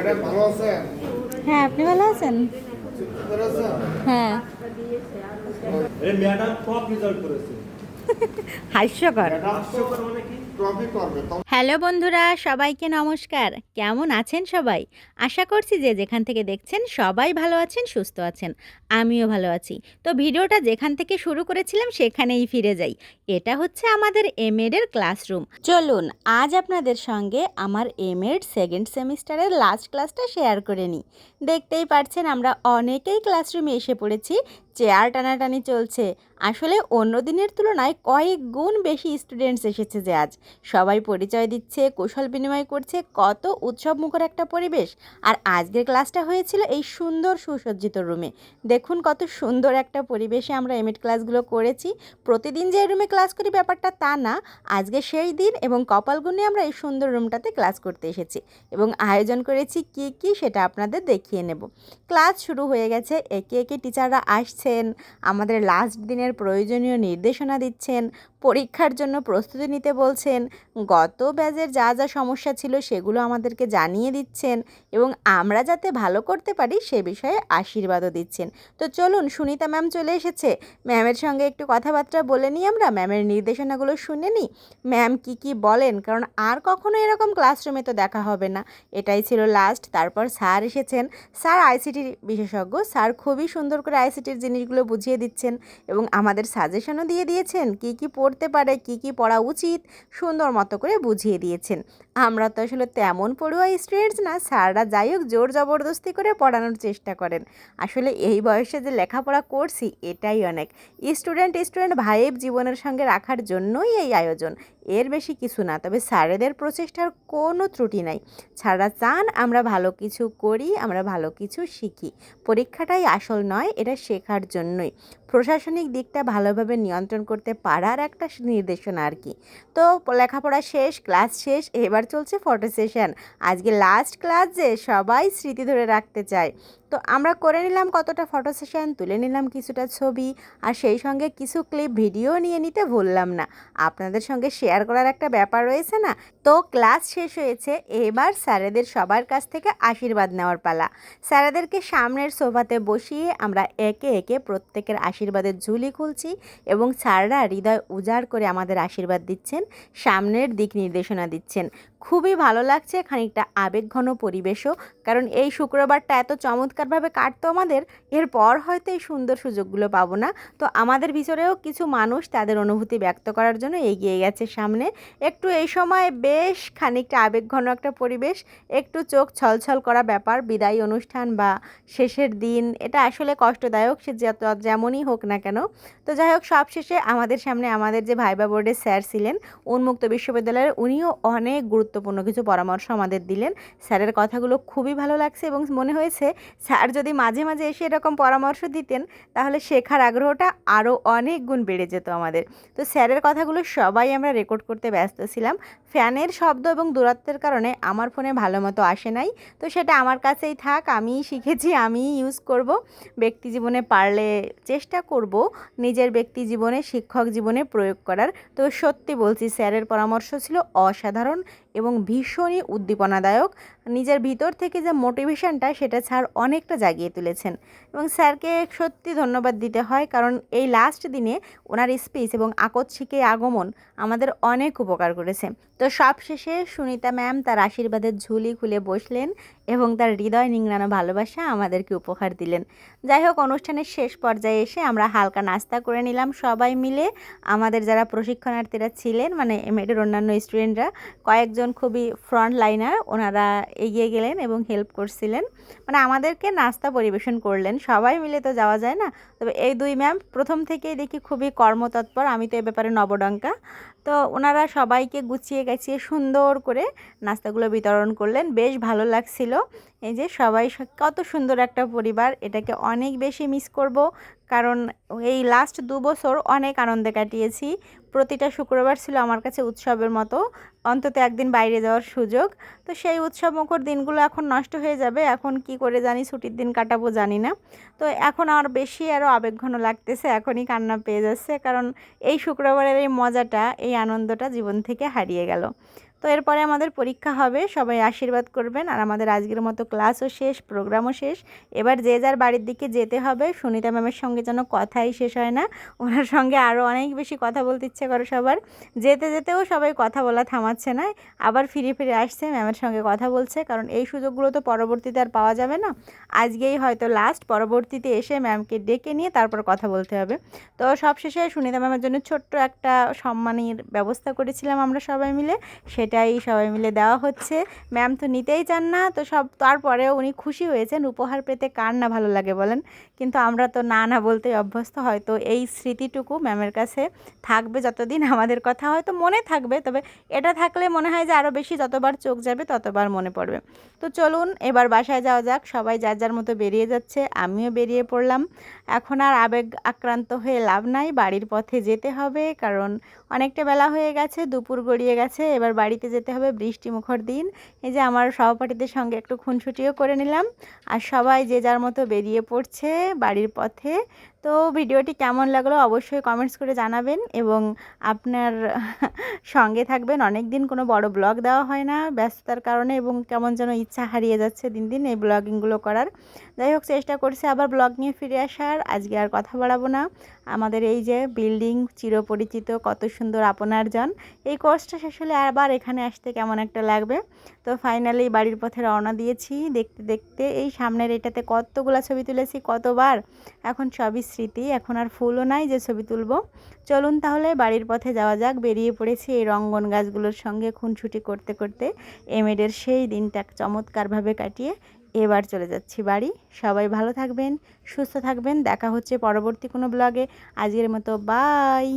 Madam ভালো আছেন? হ্যাঁ আপনি ভালো আছেন? হ্যাঁ। করেছে। হাস্যকর। হাস্যকর মানে কি? হ্যালো বন্ধুরা, সবাইকে নমস্কার। কেমন আছেন সবাই? আশা করছি যে যেখান থেকে দেখছেন সবাই ভালো আছেন, সুস্থ আছেন। আমিও ভালো আছি। তো ভিডিওটা যেখান থেকে শুরু করেছিলাম সেখানেই ফিরে যাই। এটা হচ্ছে আমাদের এমএড এর ক্লাসরুম। চলুন, আজ আপনাদের সঙ্গে আমার এম এমএড সেকেন্ড সেমিস্টারের লাস্ট ক্লাসটা শেয়ার করে নিই। দেখতেই পাচ্ছেন আমরা অনেকেই ক্লাসরুমে এসে পড়েছি। চেয়ার টানাটানি চলছে। আসলে অন্য দিনের তুলনায় কয়েক গুণ বেশি স্টুডেন্টস এসেছে যে আজ। সবাই পরিচয় দিচ্ছে, কৌশল বিনিময় করছে, কত উৎসবমুখর একটা পরিবেশ। আর আজকের ক্লাসটা হয়েছিল এই সুন্দর সুসজ্জিত রুমে দেখুন কত সুন্দর একটা পরিবেশে আমরা এমএড ক্লাসগুলো করেছি। প্রতিদিন যে রুমে ক্লাস করি ব্যাপারটা তা না। আজকে সেই দিন এবং কপাল গুণে আমরা এই সুন্দর রুমটাতে ক্লাস করতে এসেছি। এবং আয়োজন করেছি কি কি সেটা আপনাদের দেখিয়ে নেব। ক্লাস শুরু হয়ে গেছে, একে একে টিচাররা আসছেন আমাদের লাস্ট দিনের প্রয়োজনীয় নির্দেশনা দিচ্ছেন পরীক্ষার জন্য প্রস্তুতি নিতে বলছেন। গত ব্যাজের যা যা সমস্যা ছিল সেগুলো আমাদেরকে জানিয়ে দিচ্ছেন এবং আমরা যাতে ভালো করতে পারি সে বিষয়ে আশীর্বাদও দিচ্ছেন। তো চলুন, সুনিতা ম্যাম চলে এসেছে। ম্যামের সঙ্গে একটু কথাবার্তা বলে নিই আমরা। ম্যামের নির্দেশনাগুলো শুনে নিই। ম্যাম কি কি বলেন? কারণ আর কখনো এরকম ক্লাসরুমে তো দেখা হবে না। এটাই ছিল লাস্ট তারপর স্যার এসেছেন। স্যার আইসিটির বিশেষজ্ঞ। স্যার খুবই সুন্দর করে আইসিটির জিনিসগুলো বুঝিয়ে দিচ্ছেন এবং আমাদের সাজেশনও দিয়ে দিয়েছেন। কি কি পড়তে পারে কি কি পড়া উচিত সুন্দর মতো করে বুঝিয়ে দিয়েছেন। আমরা তো আসলে তেমন পড়ুয়া স্টুডেন্টস না, স্যাররা যাই হোক জোর জবরদস্তি করে পড়ানোর চেষ্টা করেন। আসলে এই বয়সে যে লেখাপড়া করছি, এটাই অনেক। স্টুডেন্ট স্টুডেন্ট ভাইব জীবনের সঙ্গে রাখার জন্যই এই আয়োজন। এর বেশি কিছু না, তবে স্যারেদের প্রচেষ্টার কোনো ত্রুটি নাই। ছাড়া চান আমরা ভালো কিছু করি, আমরা ভালো কিছু শিখি। পরীক্ষাটাই আসল নয়, এটা শেখার জন্যই। প্রশাসনিক দিকটা ভালোভাবে নিয়ন্ত্রণ করতে পারার একটা নির্দেশনা আর কি। তো লেখাপড়া শেষ, ক্লাস শেষ, এবার চলছে ফটো সেশন আজকে লাস্ট ক্লাস যে সবাই স্মৃতি ধরে রাখতে চায়। তো আমরা করে নিলাম কতটা ফটো সেশন তুলে নিলাম কিছুটা ছবি, আর সেই সঙ্গে কিছু ক্লিপ ভিডিও নিয়ে নিতে ভুললাম না। আপনাদের সঙ্গে শেয়ার করার একটা ব্যাপার রয়েছে না? তো ক্লাস শেষ হয়েছে, এবার স্যারেদের সবার কাছ থেকে আশীর্বাদ নেওয়ার পালা। স্যারেদেরকে সামনের সোফাতে বসিয়ে আমরা একে একে প্রত্যেকের আশীর্বাদের ঝুলি খুলছি এবং স্যাররা হৃদয় উজাড় করে আমাদের আশীর্বাদ দিচ্ছেন, সামনের দিক নির্দেশনা দিচ্ছেন। খুবই ভালো লাগছে, খানিকটা আবেগঘন পরিবেশও। কারণ এই শুক্রবারটা এত চমৎকারভাবে কাটতো আমাদের, এরপর হয়তো এই সুন্দর সুযোগগুলো পাবো না। তো আমাদের ভিতরেও কিছু মানুষ তাদের অনুভূতি ব্যক্ত করার জন্য এগিয়ে গেছে সামনে। একটু এই সময় বেশ খানিকটা আবেগঘন একটা পরিবেশ, একটু চোখ ছলছল করা ব্যাপার, বিদায়ী অনুষ্ঠান বা শেষের দিন, এটা আসলে কষ্টদায়ক, সে যেমনই হোক না কেন। তো যাই হোক সব শেষে আমাদের সামনে আমাদের যে ভাইবা বোর্ডের স্যার ছিলেন, উন্মুক্ত বিশ্ববিদ্যালয়ের, উনিও অনেক গুরুত্বপূর্ণ কিছু পরামর্শ আমাদের দিলেন। স্যারের কথাগুলো খুবই ভালো লাগছে এবং মনে হয়েছে স্যার যদি মাঝে মাঝে এসে এরকম পরামর্শ দিতেন, তাহলে শেখার আগ্রহটা আরও অনেক গুণ বেড়ে যেত আমাদের। তো স্যারের কথাগুলো সবাই আমরা রেকর্ড করতে ব্যস্ত ছিলাম। ফ্যানের শব্দ এবং দূরত্বের কারণে আমার ফোনে ভালো মতো আসে নাই। তো সেটা আমার কাছেই থাক, আমিই শিখেছি, আমিই ইউজ করব। ব্যক্তি জীবনে পারলে চেষ্টা করব নিজের ব্যক্তি জীবনে, শিক্ষক জীবনে প্রয়োগ করার। তো সত্যি বলছি, স্যারের পরামর্শ ছিল অসাধারণ এবং ভীষণই উদ্দীপনাদায়ক। নিজের ভিতর থেকে যে মোটিভেশনটা সেটা স্যার অনেকটা জাগিয়ে তুলেছেন। এবং স্যারকে সত্যি ধন্যবাদ দিতে হয়, কারণ এই লাস্ট দিনে ওনার স্পিচ এবং আকস্মিক এই আগমন আমাদের অনেক উপকার করেছে। তো সব শেষে সুনিতা ম্যাম তার আশীর্বাদের ঝুলি খুলে বসলেন এবং তার হৃদয় নিংড়ানো ভালোবাসা আমাদেরকে উপহার দিলেন। যাই হোক, অনুষ্ঠানের শেষ পর্যায়ে এসে আমরা হালকা নাস্তা করে নিলাম সবাই মিলে। আমাদের যারা প্রশিক্ষণার্থীরা ছিলেন মানে এমএডের অন্যান্য স্টুডেন্টরা কয়েকজন খুবই ফ্রন্ট লাইনার ওনারা এগিয়ে গেলেন এবং হেল্প করছিলেন। মানে আমাদেরকে নাস্তা পরিবেশন করলেন। সবাই মিলে তো যাওয়া যায় না। তবে এই দুই ম্যাম প্রথম থেকেই দেখি খুবই কর্মতৎপর। আমি তো এ ব্যাপারে নবডঙ্কা। তো ওনারা সবাইকে গুছিয়ে গেছিয়ে সুন্দর করে নাস্তাগুলো বিতরণ করলেন। বেশ ভালো লাগছিল। এই যে সবাই কত সুন্দর একটা পরিবার, এটাকে অনেক বেশি মিস করব। কারণ এই লাস্ট দু বছর অনেক আনন্দে কাটিয়েছি। প্রতিটা শুক্রবার ছিল আমার কাছে উৎসবের মতো, অন্তত একদিন বাইরে যাওয়ার সুযোগ। তো সেই উৎসব মুখর দিনগুলো এখন নষ্ট হয়ে যাবে, এখন কি করে জানি ছুটির দিন কাটাবো জানি না। তো এখন আর বেশি আরও আবেগঘন লাগতেছে, এখনই কান্না পেয়ে যাচ্ছে। কারণ এই শুক্রবারের এই মজাটা, এই আনন্দটা জীবন থেকে হারিয়ে গেল। তো এরপরে আমাদের পরীক্ষা হবে, সবাই আশীর্বাদ করবেন। আর আমাদের আজকের মতো ক্লাসও শেষ, প্রোগ্রামও শেষ। এবার যে যার বাড়ির দিকে যেতে হবে, সুনিতা ম্যামের সঙ্গে যেন কথাই শেষ হয় না। ওনার সঙ্গে আরও অনেক বেশি কথা বলতে ইচ্ছে করে সবার। যেতে যেতেও সবাই কথা বলা থামাচ্ছে না। আবার ফিরে ফিরে আসছে, ম্যামের সঙ্গে কথা বলছে। কারণ এই সুযোগগুলো তো পরবর্তীতে আর পাওয়া যাবে না। আজকেই হয়তো লাস্ট পরবর্তীতে এসে ম্যামকে ডেকে নিয়ে তারপর কথা বলতে হবে। তো সবশেষে সুনিতা ম্যামের জন্য ছোট্ট একটা সম্মানের ব্যবস্থা করেছিলাম আমরা সবাই মিলে। সেটাই সবাই মিলে দেওয়া হচ্ছে। ম্যাম তো নিতেই চান না, তো সব তারপরেও উনি খুশি হয়েছেন। উপহার পেতে কার না ভালো লাগে বলেন? কিন্তু আমরা তো না না বলতেই অভ্যস্ত, হয়তো এই স্মৃতিটুকু ম্যামের কাছে থাকবে যতদিন আমাদের কথা হয়তো মনে থাকবে, তবে এটা থাকলে মনে হয় যে আরও বেশি যতবার চোখ যাবে ততবার মনে পড়বে। তো চলুন, এবার বাসায় যাওয়া যাক। সবাই যার যার মতো বেরিয়ে যাচ্ছে, আমিও বেরিয়ে পড়লাম। এখন আর আবেগ আক্রান্ত হয়ে লাভ নাই, বাড়ির পথে যেতে হবে, কারণ অনেকটা বেলা হয়ে গেছে, দুপুর গড়িয়ে গেছে। এবার বাড়িতে যেতে হবে, বৃষ্টি মুখর দিন। এই যে আমার সহপাঠীদের সঙ্গে একটু খুনসুটিও করে নিলাম। আর সবাই যে যার মতো বেরিয়ে পড়ছে বাড়ির পথে তো ভিডিওটি কেমন লাগল অবশ্যই কমেন্টস করে জানাবেন এবং আপনার সঙ্গে থাকবেন। অনেক দিন কোনো বড় ব্লগ দেওয়া হয় না, ব্যস্ততার কারণে এবং কেমন যেন ইচ্ছা হারিয়ে যাচ্ছে দিন দিন এই ব্লগিংগুলো করার। যাই হোক, চেষ্টা করছি আবার ব্লগ নিয়ে ফিরে আসার। আজকে আর কথা বাড়াবো না। আমাদের এই যে বিল্ডিং চিরপরিচিত, কত সুন্দর আপনার জন। এই কোর্সটা শেষ হলে আবার এখানে আসতে কেমন একটা লাগবে? তো ফাইনালি বাড়ির পথে রওনা দিয়েছি। দেখতে দেখতে এই সামনের এটাতে কতগুলা ছবি তুলেছি, কতবার? এখন সবই স্মৃতি, এখন আর ফুলও নাই যে ছবি তুলবো। চলুন তাহলে বাড়ির পথে যাওয়া যাক। বেরিয়ে পড়েছি এই রঙ্গন গাছগুলোর সঙ্গে খুনছুটি করতে করতে। এমেডের সেই দিনটা চমৎকারভাবে কাটিয়ে এবার চলে যাচ্ছি বাড়ি। সবাই ভালো থাকবেন, সুস্থ থাকবেন। দেখা হচ্ছে পরবর্তী কোনো ব্লগে আজকের মতো বাই